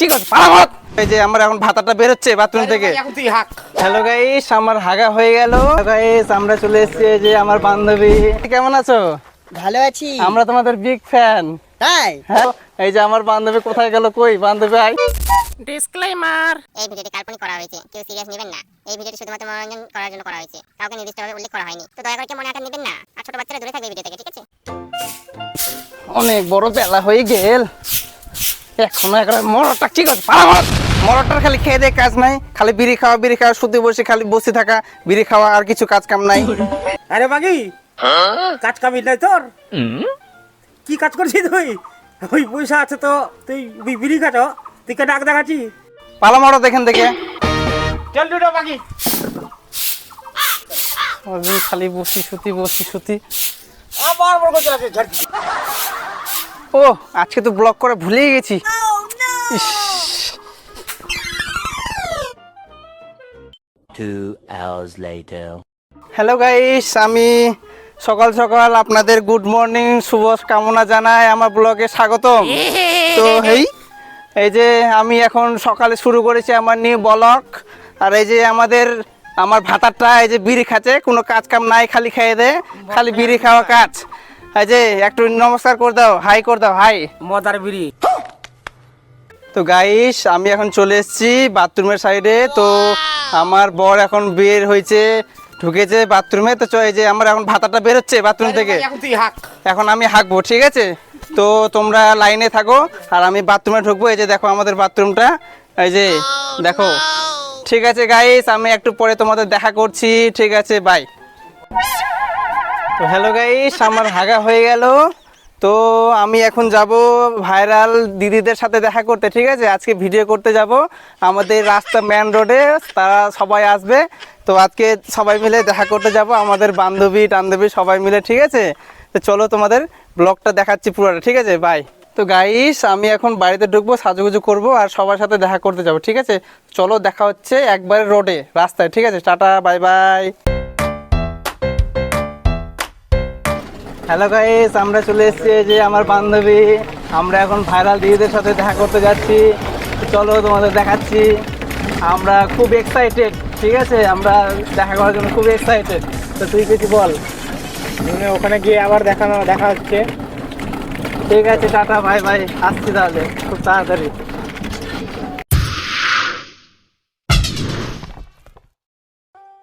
ঠিক আছে এই যে আমার এখন ভাতাটা বেরোচ্ছে বাথরুম থেকে। এখন তুই হাক। হ্যালো গাইস আমার হাগা হয়ে গেল। গাইস আমরা চলে এসেছি যে আমার বান্ধবী। কেমন আছো? ভালো আছি। আমরা তোমাদের বিগ ফ্যান তাই? এই যে আমার বান্ধবী কোথায় গেল কই? বান্ধবী আই। ডিসক্লেমার এই ভিডিওটি কাল্পনিক করা হয়েছে কেউ সিরিয়াস নেবেন না। এই ভিডিওটি শুধুমাত্র মনোরঞ্জন করার জন্য করা হয়েছে। কাউকে নির্দিষ্টভাবে উল্লেখ করা হয়নি। তো দয়া করে কেউ মনে আঘাত নেবেন না। আর ছোট বাচ্চারা দূরে থাকবে ভিডিও থেকে ঠিক আছে? অনেক বড় বেলা হয়ে গেল। এখনও একটা মররটা ঠিক আছে পারামত মররটার খালি খেয়ে দিয়ে কাজ নাই খালি বিড়ি খাওয়া বিড়ি খাওয়া শুধু বসে খালি বসে থাকা বিড়ি খাওয়া আর কিছু কাজ কাম নাই। আরে বাগি কাজ কামি নাই তোর? কি কাজ করছিস তুই? ওই পয়সা আছে তো তুই বিড়ি খাচ্ছ তুই কে ডাক দেখাচ্ছি পালা মরো দেখেন দেখে। চল দুটো বাকি ওদিন খালি বসি সুতি বসি সুতি আবার বড় কথা আছে ঝাড়ছি ও আজকে তো ব্লক করে ভুলেই গেছি. হ্যালো গাইস আমি সকাল সকাল আপনাদের গুড মর্নিং শুভ কামনা জানাই আমার ব্লগে স্বাগতম। তো এই এই যে আমি এখন সকালে শুরু করেছি আমার নিউ ব্লগ আর এই যে আমাদের আমার ভাতারটা এই যে বিড়ি খাচ্ছে কোনো কাজ কাম নাই খালি খেয়ে দে খালি বিড়ি খাওয়া কাজ। এই যে একটু নমস্কার করে দাও হাই করে দাও হাই মদার বিড়ি। তো গাইস আমি এখন চলে এসেছি বাথরুমের সাইডে তো আমার বর এখন বের হয়েছে ঢুকেছে বাথরুমে তো চ- এই যে আমার এখন ভাতাটা বেরোচ্ছে বাথরুম থেকে। এখন আমি হাঁকবো ঠিক আছে? তো তোমরা লাইনে থাকো আর আমি বাথরুমে ঢুকবো। এই যে দেখো আমাদের বাথরুমটা এই যে দেখো। ঠিক আছে গাইস আমি একটু পরে তোমাদের দেখা করছি। ঠিক আছে বাই তো হ্যালো গাইস আমার হাগা হয়ে গেল। তো আমি এখন যাব ভাইরাল দিদিদের সাথে দেখা করতে, ঠিক আছে? আজকে ভিডিও করতে যাব। আমাদের রাস্তা মেন রোডে তারা সবাই আসবে। তো আজকে সবাই মিলে দেখা করতে যাব। আমাদের বান্ধবী, টান্ধবী সবাই মিলে, ঠিক আছে? তো চলো তোমাদের ব্লগটা দেখাচ্ছি পুরোটা, ঠিক আছে? বাই তো গাইস আমি এখন বাড়িতে ঢুকবো, সাজুগুজু করব, আর সবার সাথে দেখা করতে যাব, ঠিক আছে? চলো দেখা হচ্ছে একবারে রোডে রাস্তায়, ঠিক আছে? Tata bye bye hello guys আমরা চলে এসেছি এই যে আমার বান্ধবী। আমরা এখন ভাইরাল দিদিদের সাথে দেখা করতে যাচ্ছি। চলো তোমাদের দেখাচ্ছি। আমরা খুব এক্সাইটেড ঠিক আছে? আমরা দেখা করার জন্য খুব এক্সাইটেড তো তুই কিছু বল। মানে ওখানে গিয়ে আবার দেখানো দেখা হচ্ছে। ঠিক আছে টাটা ভাই ভাই আসছি তাহলে খুব তাড়াতাড়ি।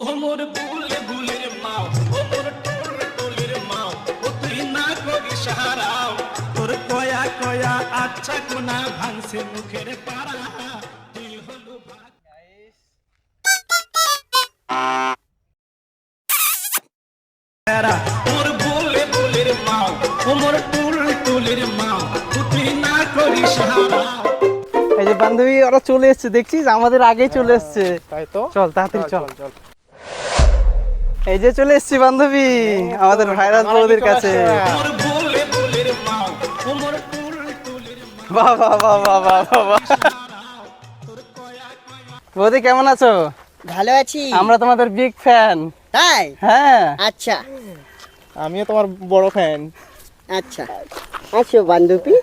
ওমর বুলে কয়া কোনা ভাঙছে মুখের পাড়া। দিল হলো ভাগ। এরা ওর মাও ওমর টোল টোলের মাও তুই না করি এই যে বান্ধবী ওরা চলে এসছে দেখছিস? আমাদের আগেই চলে এসছে। তাই তো? চল তাড়াতাড়ি চল এই যে চলে এসছি বান্ধবী আমাদের ভাইরাল বৌদির কাছে। বাহ বাহ বাহ বাহ বাহ বাহ। বৌদি কেমন আছো? ভালো আছি। আমরা তোমাদের বিগ ফ্যান তাই? হ্যাঁ। আচ্ছা। আমিও তোমার বড় ফ্যান আচ্ছা। আসো বান্ধবী?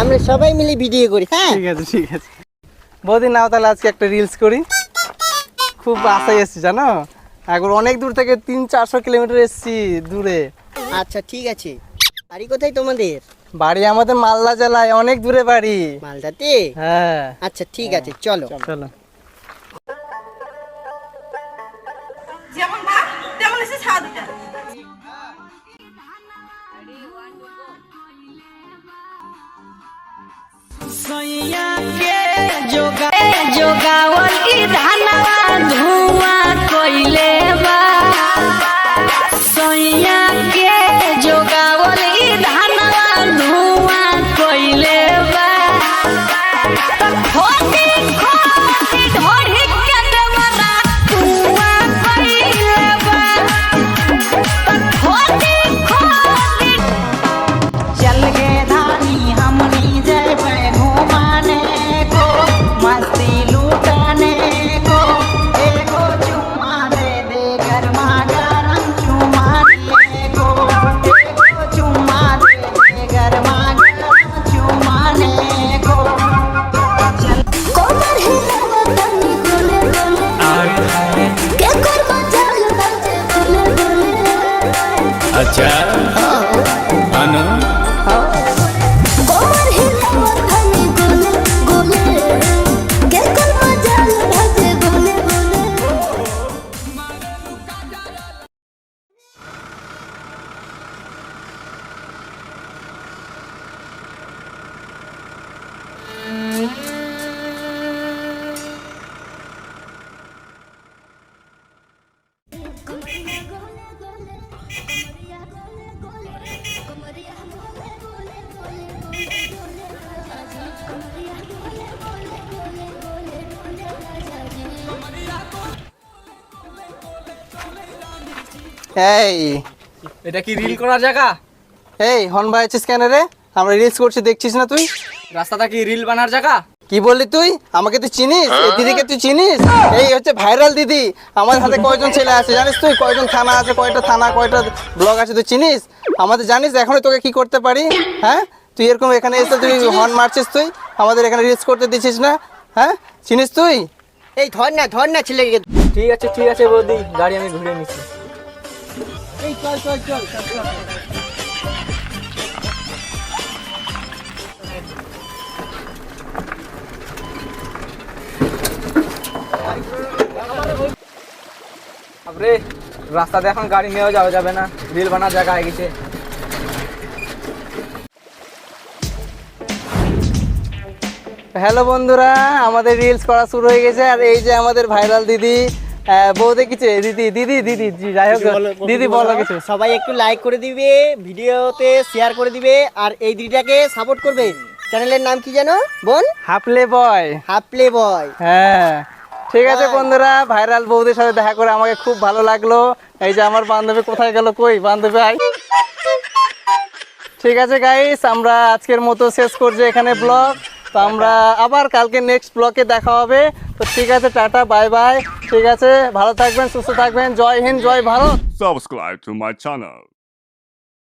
আমরা সবাই মিলে ভিডিও করি হ্যাঁ? ঠিক আছে ঠিক আছে। বৌদি নাও তাহলে আজকে একটা রিলস করি। খুব আশায় এসছি জানো? এখন অনেক দূর থেকে তিন চারশো কিলোমিটার এসছি দূরে। আচ্ছা ঠিক আছে। বাড়ি কোথায় তোমাদের? বাড়ি আমাদের মালদা জেলায় অনেক দূরে বাড়ি। মালদাতে? হ্যাঁ। আচ্ছা ঠিক আছে চলো। চলো। যেমন ভাত তেমন এসে স্বাদ এটা এই এটা কি রিল করার জায়গা? এই হন ভাই আছিস কেন রে? আমরা রিলস করছি দেখছিস না তুই? রাস্তাটা কি রিল বানার জায়গা? কি বললি তুই? আমাকে তুই চিনিস? এই দিদিকে তুই চিনিস? এই হচ্ছে ভাইরাল দিদি। আমার হাতে কয়জন ছেলে আছে জানিস তুই? কয়জন থানা আছে কয়টা থানা কয়টা ব্লগ আছে তুই চিনিস? আমাদের জানিস এখনই তোকে কি করতে পারি? হ্যাঁ? তুই এরকম এখানে এসে তুই হর্ন মারছিস তুই? আমাদের এখানে রিস্ক করতে দিছিস না? হ্যাঁ? চিনিস তুই? এই ধর না ধর না ছেলেকে। ঠিক আছে ঠিক আছে বৌদি। গাড়ি আমি ঘুরে নিচ্ছি। এই চল চল চল। চল। রাস্তাতে এখন গাড়ি নিয়েও যাওয়া যাবে না। রিল বানার জায়গা হয়ে গেছে। হ্যালো বন্ধুরা আমাদের রিলস করা শুরু হয়ে গেছে আর এই যে আমাদের ভাইরাল দিদি আহ, বউ দেখেছে? দিদি দিদি দিদি জি, যাই হোক দিদি বলো কিছু। সবাই একটু লাইক করে দিবে ভিডিওতে শেয়ার করে দিবে আর এই দিদিটাকে সাপোর্ট করবে। চ্যানেলের নাম কি জানো বোন? হাফলে বয়। Half play boy. হ্যাঁ। ঠিক আছে বন্ধুরা ভাইরাল বৌদির সাথে দেখা করে আমাকে খুব ভালো লাগল। এই যে আমার বান্ধবী কোথায় গেল কই বান্ধবী আই ঠিক আছে গাইস আমরা আজকের মতো শেষ করছি এখানে ব্লগ তো আমরা আবার কালকে নেক্সট ব্লগে দেখা হবে। তো ঠিক আছে টাটা বাই বাই ঠিক আছে ভালো থাকবেন সুস্থ থাকবেন। জয় হিন্দ জয় Bharat. Subscribe to my channel.